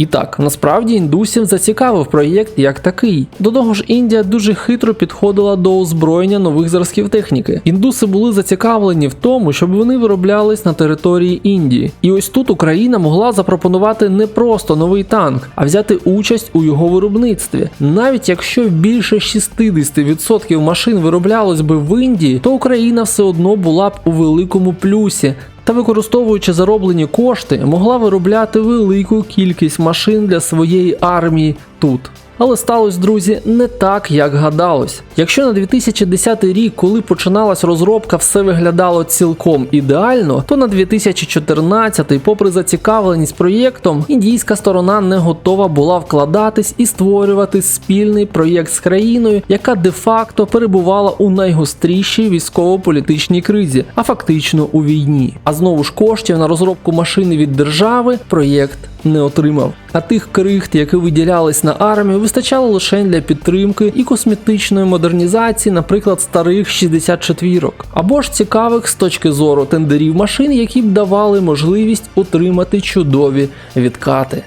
І так, насправді індусів зацікавив проєкт як такий. До того ж, Індія дуже хитро підходила до озброєння нових зразків техніки. Індуси були зацікавлені в тому, щоб вони вироблялись на території Індії. І ось тут Україна могла запропонувати не просто новий танк, а взяти участь у його виробництві. Навіть якщо більше 60% машин вироблялось би в Індії, то Україна все одно була б у великому плюсі. Та використовуючи зароблені кошти, могла виробляти велику кількість машин для своєї армії тут. Але сталося, друзі, не так, як гадалось. Якщо на 2010 рік, коли починалась розробка, все виглядало цілком ідеально, то на 2014, попри зацікавленість проєктом, індійська сторона не готова була вкладатись і створювати спільний проєкт з країною, яка де-факто перебувала у найгострішій військово-політичній кризі, а фактично у війні. А знову ж коштів на розробку машини від держави проєкт не отримав. А тих крихт, які виділялись на армію, вистачало лише для підтримки і косметичної модернізації, наприклад, старих 64-ок, або ж цікавих з точки зору тендерів машин, які б давали можливість отримати чудові відкати.